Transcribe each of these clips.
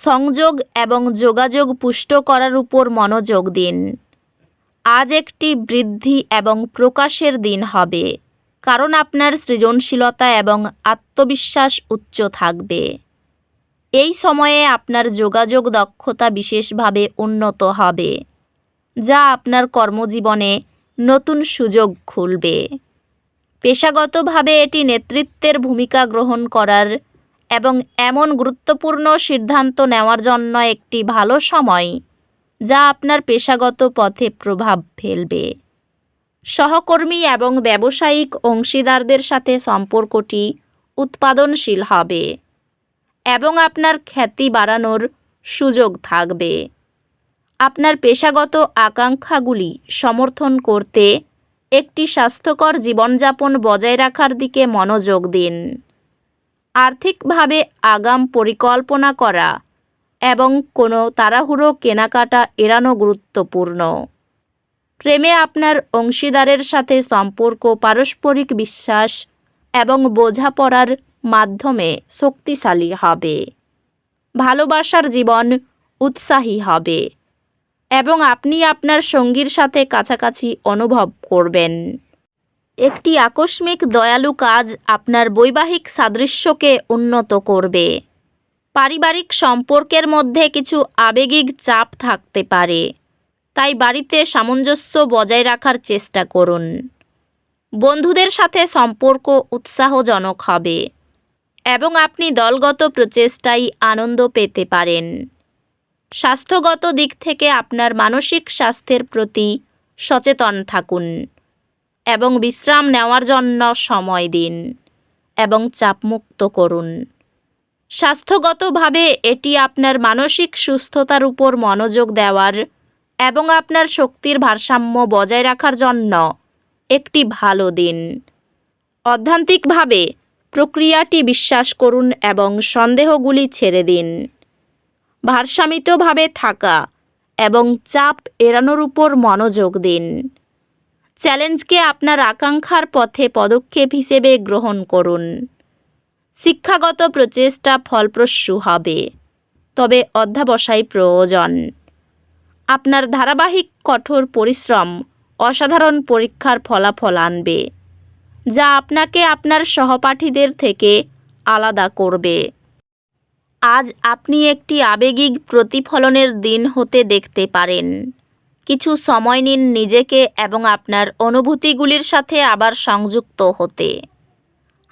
সংযোগ এবং যোগাযোগ পুষ্ট করার উপর মনোযোগ দিন। আজ একটি বৃদ্ধি এবং প্রকাশের দিন হবে, কারণ আপনার সৃজনশীলতা এবং আত্মবিশ্বাস উচ্চ থাকবে। এই সময়ে আপনার যোগাযোগ দক্ষতা বিশেষভাবে উন্নত হবে, যা আপনার কর্মজীবনে নতুন সুযোগ খুলবে। পেশাগতভাবে এটি নেতৃত্বের ভূমিকা গ্রহণ করার এবং এমন গুরুত্বপূর্ণ সিদ্ধান্ত নেওয়ার জন্য একটি ভালো সময়, যা আপনার পেশাগত পথে প্রভাব ফেলবে। সহকর্মী এবং ব্যবসায়িক অংশীদারদের সাথে সম্পর্কটি উৎপাদনশীল হবে এবং আপনার খ্যাতি বাড়ানোর সুযোগ থাকবে। আপনার পেশাগত আকাঙ্ক্ষাগুলি সমর্থন করতে একটি স্বাস্থ্যকর জীবনযাপন বজায় রাখার দিকে মনোযোগ দিন। আর্থিকভাবে আগাম পরিকল্পনা করা এবং কোনো তাড়াহুড়ো কেনাকাটা এড়ানো গুরুত্বপূর্ণ। প্রেমে আপনার অংশীদারের সাথে সম্পর্ক, পারস্পরিক বিশ্বাস এবং বোঝাপড়ার মাধ্যমে শক্তিশালী হবে। ভালোবাসার জীবন উৎসাহী হবে এবং আপনি আপনার সঙ্গীর সাথে কাছাকাছি অনুভব করবেন। একটি আকস্মিক দয়ালু কাজ আপনার বৈবাহিক সাদৃশ্যকে উন্নত করবে। পারিবারিক সম্পর্কের মধ্যে কিছু আবেগিক চাপ থাকতে পারে। তাই বাড়িতে সামঞ্জস্য বজায় রাখার চেষ্টা করুন। বন্ধুদের সাথে সম্পর্ক উৎসাহজনক হবে এবং আপনি দলগত প্রচেষ্টায় আনন্দ পেতে পারেন। স্বাস্থ্যগত দিক থেকে আপনার মানসিক স্বাস্থ্যের প্রতি সচেতন থাকুন। এবং বিশ্রাম নেওয়ার জন্য সময় দিন এবং চাপমুক্ত করুন। স্বাস্থ্যগতভাবে এটি আপনার মানসিক সুস্থতার উপর মনোযোগ দেওয়ার এবং আপনার শক্তির ভারসাম্য বজায় রাখার জন্য একটি ভালো দিন। অধ্যান্তিকভাবে, প্রক্রিয়াটি বিশ্বাস করুন এবং সন্দেহগুলি ছেড়ে দিন। ভারসামিতভাবে থাকা এবং চাপ এড়ানোর উপর মনোযোগ দিন। চ্যালেঞ্জকে আপনার আকাঙ্ক্ষার পথে পদক্ষেপ হিসেবে গ্রহণ করুন। শিক্ষাগত প্রচেষ্টা ফলপ্রসূ হবে। তবে অধ্যাবসায় প্রয়োজন। আপনার ধারাবাহিক কঠোর পরিশ্রম অসাধারণ পরীক্ষার ফলাফল আনবে, যা আপনাকে আপনার সহপাঠীদের থেকে আলাদা করবে। আজ আপনি একটি আবেগিক প্রতিফলনের দিন হতে দেখতে পারেন। কিছু সময় নিন নিজেকে এবং আপনার অনুভূতিগুলির সাথে আবার সংযুক্ত হতে।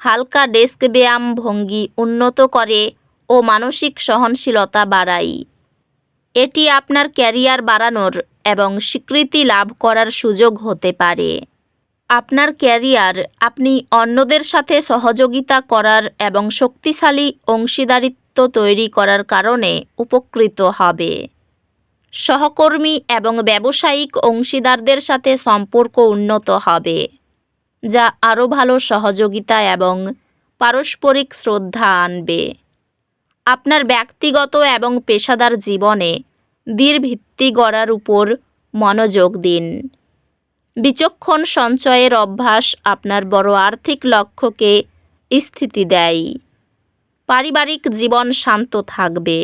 হালকা ডেস্ক ব্যায়াম ভঙ্গি উন্নত করে ও মানসিক সহনশীলতা বাড়ায় এটি আপনার ক্যারিয়ার বাড়ানোর এবং স্বীকৃতি লাভ করার সুযোগ হতে পারে। আপনার ক্যারিয়ার আপনি অন্যদের সাথে সহযোগিতা করার এবং শক্তিশালী অংশীদারিত্ব তৈরি করার কারণে উপকৃত হবে। সহকর্মী এবং ব্যবসায়িক অংশীদারদের সাথে সম্পর্ক উন্নত হবে, যা আরও ভালো সহযোগিতা এবং পারস্পরিক শ্রদ্ধা আনবে। আপনার ব্যক্তিগত এবং পেশাদার জীবনে দৃঢ় ভিত্তি গড়ার উপর মনোযোগ দিন। বিচক্ষণ সঞ্চয়ের অভ্যাস আপনার বড় আর্থিক লক্ষ্যকে স্থিতি দেয়। পারিবারিক জীবন শান্ত থাকবে।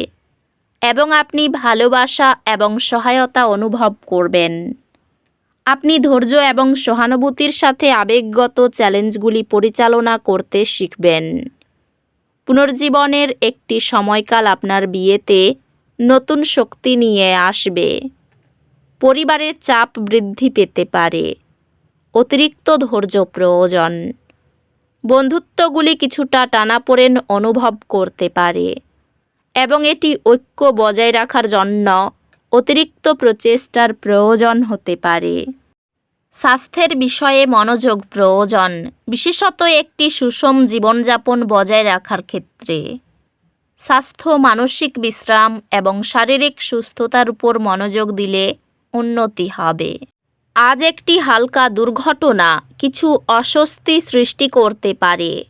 এবং আপনি ভালোবাসা এবং সহায়তা অনুভব করবেন। আপনি ধৈর্য এবং সহানুভূতির সাথে আবেগগত চ্যালেঞ্জগুলি পরিচালনা করতে শিখবেন। পুনর্জীবনের একটি সময়কাল আপনার বিয়েতে নতুন শক্তি নিয়ে আসবে। পরিবারের চাপ বৃদ্ধি পেতে পারে। অতিরিক্ত ধৈর্য প্রয়োজন। বন্ধুত্বগুলি কিছুটা টানাপোড়েন অনুভব করতে পারে। এবং এটি ঐক্য বজায় রাখার জন্য অতিরিক্ত প্রচেষ্টার প্রয়োজন হতে পারে। স্বাস্থ্যের বিষয়ে মনোযোগ প্রয়োজন, বিশেষত একটি সুষম জীবনযাপন বজায় রাখার ক্ষেত্রে। স্বাস্থ্য, মানসিক বিশ্রাম এবং শারীরিক সুস্থতার উপর মনোযোগ দিলে উন্নতি হবে। আজ একটি হালকা দুর্ঘটনা কিছু অস্বস্তি সৃষ্টি করতে পারে।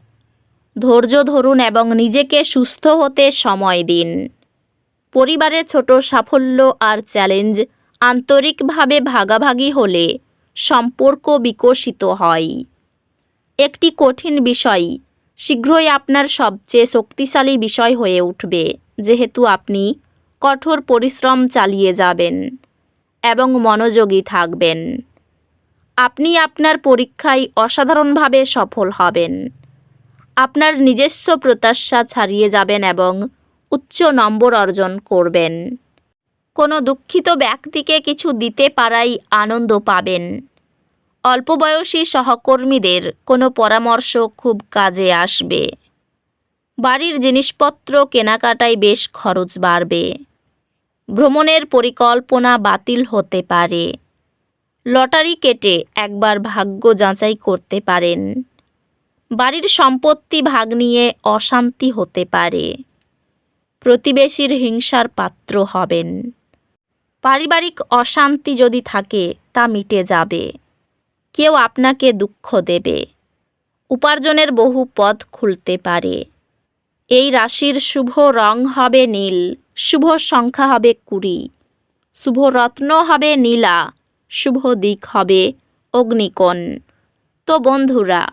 ধৈর্য ধরুন এবং নিজেকে সুস্থ হতে সময় দিন। পরিবারের ছোট সাফল্য আর চ্যালেঞ্জ আন্তরিকভাবে ভাগাভাগি হলে সম্পর্ক বিকশিত হয়। একটি কঠিন বিষয় শীঘ্রই আপনার সবচেয়ে শক্তিশালী বিষয় হয়ে উঠবে, যেহেতু আপনি কঠোর পরিশ্রম চালিয়ে যাবেন এবং মনোযোগী থাকবেন। আপনি আপনার পরীক্ষায় অসাধারণভাবে সফল হবেন। আপনার নিজস্ব প্রত্যাশা ছাড়িয়ে যাবেন এবং উচ্চ নম্বর অর্জন করবেন। কোনো দুঃখিত ব্যক্তিকে কিছু দিতে পারাই আনন্দ পাবেন। অল্প বয়সী সহকর্মীদের কোনো পরামর্শ খুব কাজে আসবে। বাড়ির জিনিসপত্র কেনাকাটায় বেশ খরচ বাড়বে। ভ্রমণের পরিকল্পনা বাতিল হতে পারে। লটারি কেটে একবার ভাগ্য যাচাই করতে পারেন। বাড়ির সম্পত্তি ভাগ নিয়ে অশান্তি হতে পারে। প্রতিবেশীর হিংসার পাত্র হবেন। পারিবারিক অশান্তি যদি থাকে, তা মিটে যাবে। কেউ আপনাকে দুঃখ দেবে। উপার্জনের বহু পথ খুলতে পারে। এই রাশির শুভ রং হবে নীল, শুভ সংখ্যা হবে কুড়ি, শুভ রত্ন হবে নীলা, শুভ দিক হবে অগ্নিকোণ। তো বন্ধুরা